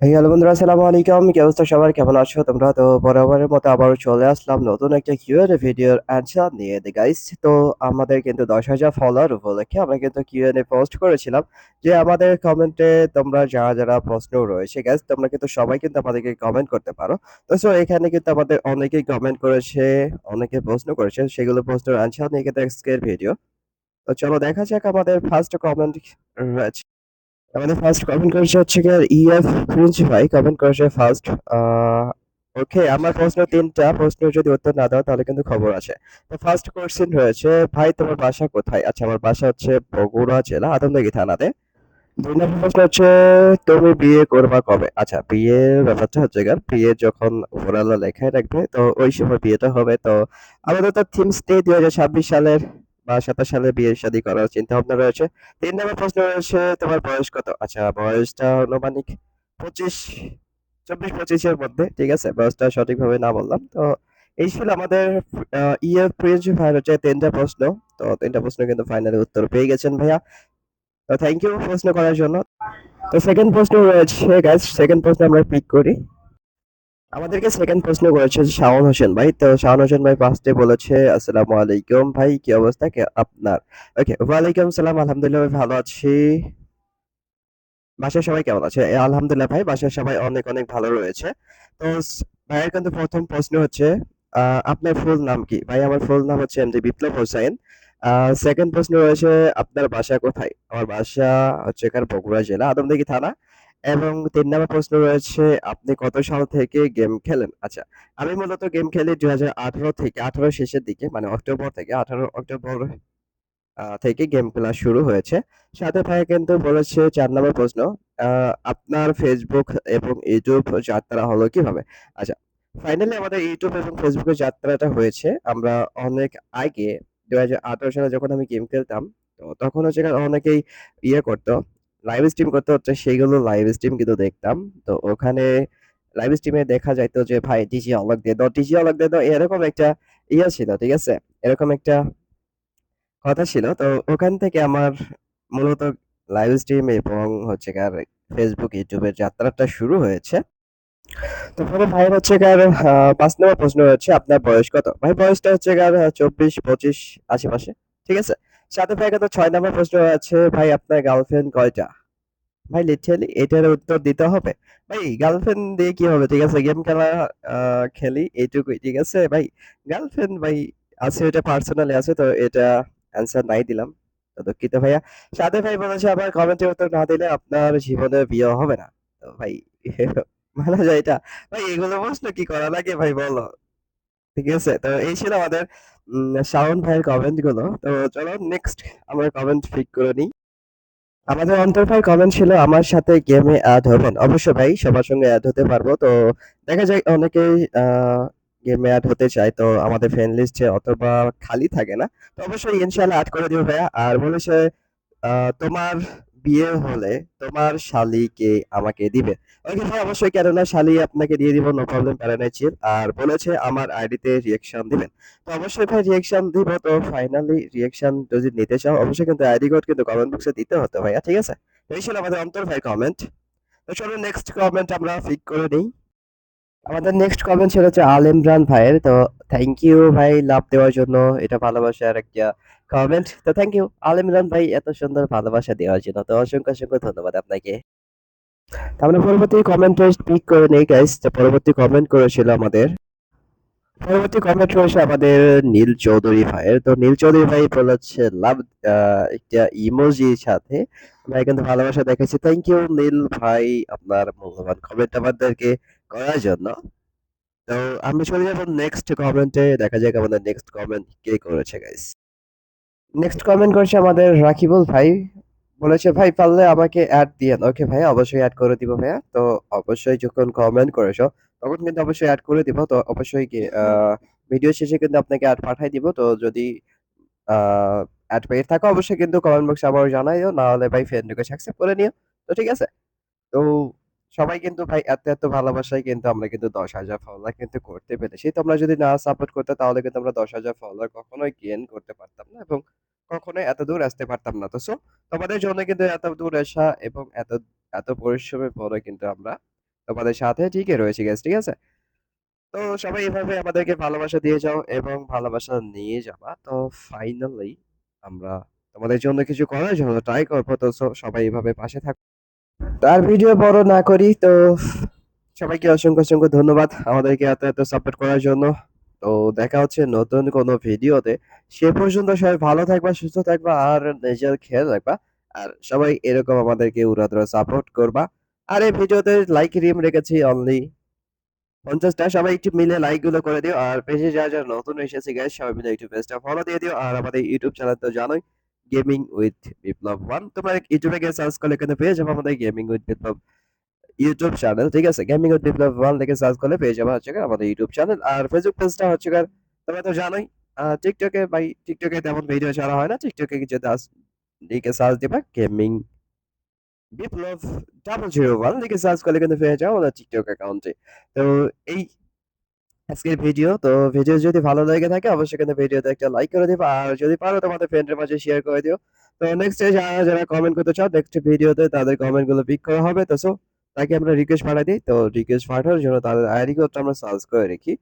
Hello বন্ধুরা, আসসালামু আলাইকুম। কি অবস্থা সবার? কেমন আছো তোমরা? তো বরাবরের মতো আবারও চলে আসলাম নতুন একটা কিউএনএ ভিডিওর অ্যান্সার নিয়ে। দে গাইস তো আমাদের কিন্তু দশ হাজার ফলোয়ার উপলক্ষে আমরা কিন্তু কিউএনএ পোস্ট করেছিলাম। যে আমাদের কমেন্টে তোমরা যারা যারা প্রশ্ন রয়েছে গাইস তোমরা কিন্তু সবাই কিন্তু আমাদেরকে কমেন্ট করতে পারো। তো সো এখানে কিন্তু আমাদের অনেকেই কমেন্ট করেছে, অনেকে প্রশ্ন করেছে, সেগুলো প্রশ্নের অ্যান্সার নিয়ে কিন্তু আজকের ভিডিও তো চলো দেখা যাক আমাদের ফার্স্ট কমেন্ট রয়েছে। আমাদের ফার্স্ট কমেন্ট করেছে হচ্ছে গিয়ে ইএফ প্রিন্স ভাই কমেন্ট করেছে ফার্স্ট ওকে আমার প্রশ্ন তিনটা, প্রশ্ন যদি উত্তর না দাও তাহলে কিন্তু খবর আছে। তো ফার্স্ট কোশ্চেন রয়েছে, ভাই তোমার বাসা কোথায়? আচ্ছা আমার বাসা হচ্ছে বগুড়া জেলা আদমদিঘি থানাতে। দুই নম্বর প্রশ্ন হচ্ছে, তুমি বিয়ে করবা কবে? আচ্ছা বিয়ের ব্যাপারটা হচ্ছে গিয়ে বিয়ে যখন ওরালা লেখায় রাখবে, তো ওই সময় বিয়েটা হবে। তো আমাদের তো থিম স্টে দুই হাজার ছাব্বিশ সালের বা সাতাশ সালে বিয়ে শাদী করার চিন্তা ভাবনা রয়েছে। তিন নম্বর প্রশ্ন রয়েছে, তোমার বয়স কত? আচ্ছা বয়সটা আনুমানিক পঁচিশ, চব্বিশ, পঁচিশের মধ্যে, ঠিক আছে? বয়সটা সঠিকভাবে না বললাম। তো এই ছিল আমাদের ইয়ে প্রিন্স ভাইয়ের হচ্ছে তিনটা প্রশ্ন। তো তিনটা প্রশ্ন কিন্তু ফাইনালি উত্তর পেয়ে গেছেন ভাইয়া। তো থ্যাংক ইউ প্রশ্ন করার জন্য। তো সেকেন্ড প্রশ্ন রয়েছে গাইস সেকেন্ড প্রশ্ন আমরা পিক করি। আমাদেরকে সেকেন্ড প্রশ্ন করেছে শাওন হোসেন ভাই। তো শাওন হোসেন ভাই ফার্স্টে বলেছে, আসসালামু আলাইকুম ভাই, কি অবস্থা? কে আপনার? ওকে ওয়ালাইকুম সালাম, আলহামদুলিল্লাহ ভাই ভালো আছি। বাসার সবাই কেমন আছে? আলহামদুলিল্লাহ ভাই বাসার সবাই অনেক অনেক ভালো রয়েছে। তো ভাইয়ের কিন্তু প্রথম প্রশ্ন হচ্ছে আপনার ফুল নাম কি? ভাই, আমার ফুল নাম হচ্ছে এমডি বিপ্লব হোসেন। সেকেন্ড প্রশ্ন রয়েছে, আপনার বাসা কোথায়? আমার বাসা হচ্ছে এখানে বগুড়া জেলা আদমদিঘি থানা। এবং তিন নম্বর প্রশ্ন রয়েছে, আপনি কত সাল থেকে গেম খেলেন? আচ্ছা আমি মূলত গেম খেলি দুই হাজার আঠারো থেকে, আঠারো শেষের দিকে মানে অক্টোবর থেকে আঠারো অক্টোবর থেকে গেম খেলা শুরু হয়েছে। সাথে ভাইয়া কিন্তু বলেছে, চার নম্বর প্রশ্ন আপনার ফেসবুক এবং ইউটিউব যাত্রা হলো কীভাবে? আচ্ছা ফাইনালি আমাদের ইউটিউব এবং ফেসবুকের যাত্রাটা হয়েছে। আমরা অনেক আগে, দুই হাজার আঠারো সালে যখন আমি গেম খেলতাম, তো তখন হচ্ছে অনেকেই ইয়ে করতো লাইভ স্ট্রিম করতে হচ্ছে সেইগুলো লাইভ স্ট্রিম কিন্তু দেখতাম। তো ওখানে লাইভ স্ট্রিমে দেখা যাইতো যে, ভাই ডিজি অলক দিয়ে দাও ডিজি অলক দিয়ে দাও। এরকম একটা ইয়ে ছিল, ঠিক আছে? এরকম একটা কথা ছিল। তো ওখান থেকে আমার মূলত লাইভ স্ট্রিম এবং হচ্ছে কার ফেসবুক ইউটিউবের যাত্রাটা শুরু হয়েছে। তো পরে ভাইয়ের হচ্ছে কার পাঁচ নম্বর প্রশ্ন হচ্ছে, আপনার বয়স কত? ভাই, বয়সটা হচ্ছে কার চব্বিশ, পঁচিশ আশেপাশে ঠিক আছে? সাথে ভাই কত ছয় নম্বর প্রশ্ন আছে, ভাই, আপনার গার্লফ্রেন্ড কয়টা? ভাই লিটারালি এটার উত্তর দিতে হবে। ভাই গার্লফ্রেন্ড দিয়ে কি হবে? ঠিক আছে, গেম খেলা খেলি, এইটুকুই, ঠিক আছে? ভাই গার্লফ্রেন্ড ভাই, আছে, এটা পার্সোনালি আছে, তো এটা অ্যান্সার নাই দিলাম তো দুঃখিত ভাইয়া। সাথে ভাই বলেছে, আবার কমেন্টের উত্তর না দিলে আপনার জীবনে বিয়ে হবে না। তো ভাই, মানা যায় এটা। ভাই, এগুলো প্রশ্ন কি করা লাগে ভাই, বলো। ঠিক আছে, তো এই ছিল আমাদের শাওন ভাইয়ের কমেন্টগুলো তো চলো নেক্সট আমরা কমেন্ট পিক করে নিই। আমাদের অন্তর ভাই কমেন্ট ছিল, আমার সাথে গেমে অ্যাড হবেন অবশ্যই ভাই, সবার সঙ্গে অ্যাড হতে পারব। তো দেখা যায় অনেকেই গেমে অ্যাড হতে চায়। তো আমাদের ফ্রেন্ড লিস্টে অথবা খালি থাকে না। তো অবশ্যই ইনশাল্লাহ অ্যাড করে দিও ভাইয়া। আর বলেছে তোমার বিয়ে হলে তোমার শালিকে আমাকে দিবে? ওকে ভাই, অবশ্যই কেননা শালি আপনাকে দিয়ে দিব নো প্রবলেম প্যারানাই চিল আর বলেছে আমার আইডিতে রিয়েকশন দিবেন। তো অবশ্যই ভাই রিয়েকশন দিব। তো ফাইনালি রিয়েকশন যদি নিতে চাও, অবশ্যই কিন্তু আইডি কোড কিন্তু কমেন্ট বক্সে দিতে হতো ভাইয়া, ঠিক আছে? এই ছিল আমাদের অন্তর ভাই কমেন্ট তো চলো নেক্সট কমেন্ট আমরা ফিক করে নিই। আমাদের নেক্সট কমেন্ট ছিল হচ্ছে আল ইমরান ভাইয়ের। তো থ্যাংক ইউ ভাই, লাভ দেওয়ার জন্য। এটা ভালোবাসার একটা কমেন্ট তো থ্যাংক ইউ আল ইমরান ভাই, এত সুন্দর ভালোবাসা দেওয়ার জন্য। তো অসংখ্য অসংখ্য ধন্যবাদ আপনাকে। তো আমরা পরবর্তী কমেন্ট পিক করে নেই গাইস তো পরবর্তী কমেন্ট করেছিল আমাদের। পরবর্তী কমেন্ট রয়েছে আমাদের নীল চৌধুরী ভাইয়ের। তো নীল চৌধুরী ভাই বলেছে লাভ একটা ইমোজির সাথে ভাই কিন্তু ভালোবাসা দেখাচ্ছি। থ্যাংক ইউ নীল ভাই, আপনার মূল্যবান কমেন্ট আমাদেরকে করার জন্য। তো আমরা চলে যাব নেক্সট কমেন্টে দেখা যাক আমাদের নেক্সট কমেন্ট কে করেছে গাইস নেক্সট কমেন্ট করেছে আমাদের রাকিবুল ভাই। বলেছে, ভাই, পারলে আমাকে অ্যাড দিয়েন ওকে ভাই অবশ্যই অ্যাড করে দিব, ভাইয়া। তো অবশ্যই যখন কমেন্ট করেছ, তখন কিন্তু অবশ্যই অ্যাড করে দিব। তো অবশ্যই ভিডিও শেষে কিন্তু আপনাকে অ্যাড পাঠাই দিব। তো যদি অ্যাড পেয়ে থাকো, অবশ্যই কিন্তু কমেন্ট বক্সে আবার জানাইও। না হলে ভাই ফ্রেন্ড রিকোয়েস্ট অ্যাকসেপ্ট করে নিও। তো ঠিক আছে। তো সবাই কিন্তু ভাই এত এত ভালোবাসায় কিন্তু আমরা কিন্তু দশ হাজার ফলোয়ার কিন্তু করতে পেরেছি। তোমরা যদি না সাপোর্ট করতে, তাহলে কিন্তু আমরা দশ হাজার ফলোয়ার কখনোই গেইন করতে পারতাম না এবং কখনোই এত দূর আসতে পারতাম না। তো সো তোমাদের জন্য কিন্তু এত দূর আসা এবং এত এত পরিশ্রমের পরে কিন্তু আমরা তোমাদের সাথে ঠিকই রয়েছি গাইস ঠিক আছে? তো সবাই এভাবে আমাদেরকে ভালোবাসা দিয়ে যাও এবং ভালোবাসা নিয়ে যাবা। তো ফাইনালি আমরা তোমাদের জন্য কিছু করার জন্য ট্রাই করব। তো সবাই এভাবে পাশে থাক তার ভিডিও বড় না করি, তো সবাইকে অসংখ্য অসংখ্য ধন্যবাদ আমাদেরকে এত এত সাপোর্ট করার জন্য। তো দেখা হচ্ছে নতুন কোনো ভিডিওতে সে পর্যন্ত সবাই ভালো থাকবা, সুস্থ থাকবা, আর নিজের খেয়াল রাখবা। আর সবাই এরকম আমাদেরকে উড়াধুরা সাপোর্ট করবা। আর এই ভিডিওতে লাইক রিম রেখেছি অনলি পঞ্চাশটা। সবাই একটু মিলে লাইকগুলো করে দিও। আর পেজে যা যা নতুন এসেছে গাইস সবাই মিলে একটু পেজটা ফলো দিয়ে দিও। আর আমাদের ইউটিউব চ্যানেল তো জানোই গেমিং উইথ বিপ্লব ওয়ান তোমরা ইউটিউবে গিয়ে সার্চ করলে কিন্তু পেয়ে যাব আমাদের gaming with Biplob YouTube channel ঠিক আছে? গেমিং উইথ বিপ্লব ওয়ান লিখে সার্চ করলে পেয়ে যাব হচ্ছে আমাদের ইউটিউব চ্যানেল আর ফেসবুক পেজটা হচ্ছে তোমরা তো জানোই টিকটকে ভাই টিকটকে তেমন ভিডিও ছাড়া হয় না। টিকটকে যদি আস লিখে সার্চ দিবা gaming Biplob double zero one লিখে সার্চ করলে কিন্তু পেয়ে যাও আমাদের টিকটক অ্যাকাউন্টে তো এই আজকের ভিডিও। তো ভিডিও যদি ভালো লেগে থাকে, অবশ্যই কিন্তু ভিডিওতে একটা লাইক করে দিবা। আর যদি পারো তোমাদের ফ্রেন্ডের মাঝে শেয়ার করে দিও। তো নেক্সট যারা যারা কমেন্ট করতে চাও নেক্সট ভিডিওতে তাদের কমেন্টগুলো পিক করা হবে। তো তাকে আমরা রিকোয়েস্ট পাঠাই দিই। তো রিকোয়েস্ট পাঠানোর জন্য তাদের আইডি কোডটা আমরা সার্চ করে রাখি।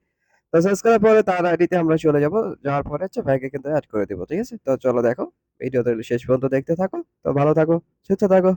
তো সার্চ করার পরে তার আইডিতে আমরা চলে যাব। যাওয়ার পরে হচ্ছে ব্যাগে কিন্তু অ্যাড করে দিব, ঠিক আছে? তো চলো দেখো ভিডিওতে শেষ পর্যন্ত দেখতে থাকো। তো ভালো থাকো, সুস্থ থাকো।